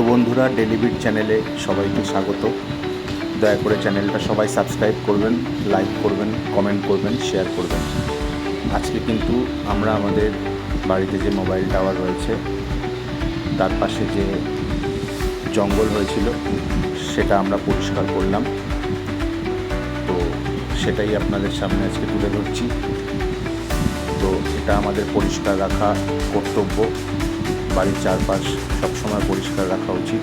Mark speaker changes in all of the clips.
Speaker 1: তো বন্ধুরা ডেলিবিট চ্যানেলে সবাইকে স্বাগত। দয়া করে চ্যানেলটা সবাই সাবস্ক্রাইব করবেন লাইক করবেন কমেন্ট করবেন শেয়ার করবেন। আজকে কিন্তু আমরা আমাদের বাড়িতে যে মোবাইল টাওয়ার রয়েছে, তার পাশে যে জঙ্গল হয়েছিল, সেটা আমরা পরিষ্কার করলাম। তো সেটাই আপনাদের সামনে আজকে তুলে ধরছি। তো এটা আমাদের পরিষ্কার রাখা কর্তব্য। বাড়ির চারপাশ সবসময় পরিষ্কার রাখা উচিত।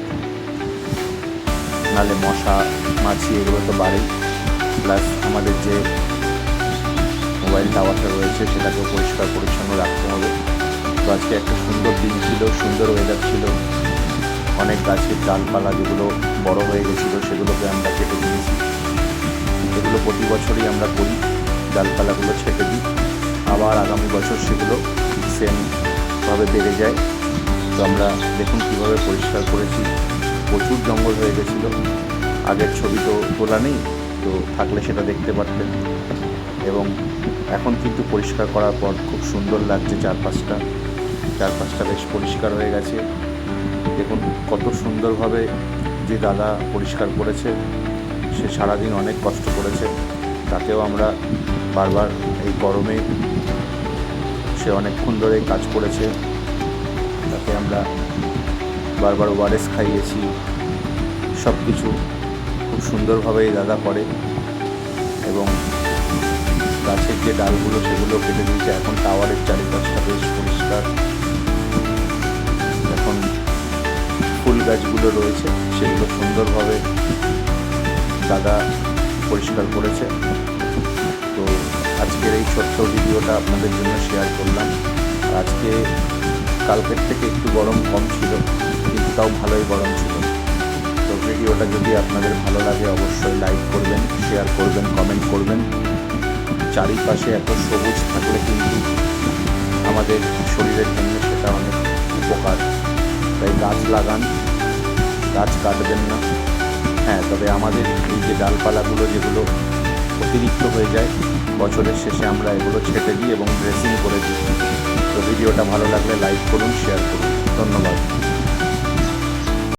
Speaker 1: নালে মশা, মাছি, এগুলো তো বাড়ে প্লাস আমাদের যে মোবাইল টাওয়ারটা রয়েছে, সেটাকেও পরিষ্কার পরিচ্ছন্ন রাখতে হবে। তো আজকে একটা সুন্দর দিন ছিল, সুন্দর ওয়েদার ছিল। অনেক গাছের ডালপালা যেগুলো বড় হয়ে গেছিল, সেগুলোকে আমরা কেটে দিয়েছি। এগুলো প্রতি বছরই আমরা করি, ডালপালাগুলো ছেটে দিই। আবার আগামী বছর সেগুলো সেমভাবে বেড়ে যায়। তো আমরা দেখুন কীভাবে পরিষ্কার করেছি। প্রচুর জঙ্গল হয়ে গেছিল। আগের ছবি তো তোলা নেই, তো থাকলে সেটা দেখতে পারতেন। এবং এখন কিন্তু পরিষ্কার করার পর খুব সুন্দর লাগছে চারপাশটা। চারপাশটা বেশ পরিষ্কার হয়ে গেছে। দেখুন কত সুন্দরভাবে যে দাদা পরিষ্কার করেছে, সে সারাদিন অনেক কষ্ট করেছে। তাতেও আমরা বারবার এই গরমে সে অনেকক্ষণ ধরে কাজ করেছে। তাকে আমরা বারবার ওয়ারেস খাইয়েছি। সব কিছু খুব সুন্দরভাবে এই দাদা করে এবং গাছের যে ডালগুলো সেগুলো কেটে দিয়েছে। এখন টাওয়ারের চারিপাশটা বেশ পরিষ্কার। এখন ফুল গাছগুলো রয়েছে, সেগুলো সুন্দরভাবে দাদা পরিষ্কার করেছে। তো আজকের এই ছোট্ট ভিডিওটা আপনাদের জন্য শেয়ার করলাম। আজকে কালকের থেকে একটু গরম কম ছিল, কিন্তু তাও ভালোই গরম ছিল। তো ভিডিওটা যদি আপনাদের ভালো লাগে, অবশ্যই লাইক করবেন শেয়ার করবেন কমেন্ট করবেন। চারিপাশে এত সবুজ থাকলে কিন্তু আমাদের শরীরের জন্য সেটা অনেক উপকার। তাই গাছ লাগান, গাছ কাটবেন না। হ্যাঁ তবে আমাদের এই যে ডালপালাগুলো যেগুলো অতিরিক্ত হয়ে যায়, বছরের শেষে আমরা এগুলো ছেটে দিই এবং ড্রেসিং করে দিই। তো ভিডিওটা ভালো লাগলে লাইক করুন শেয়ার করুন। ধন্যবাদ।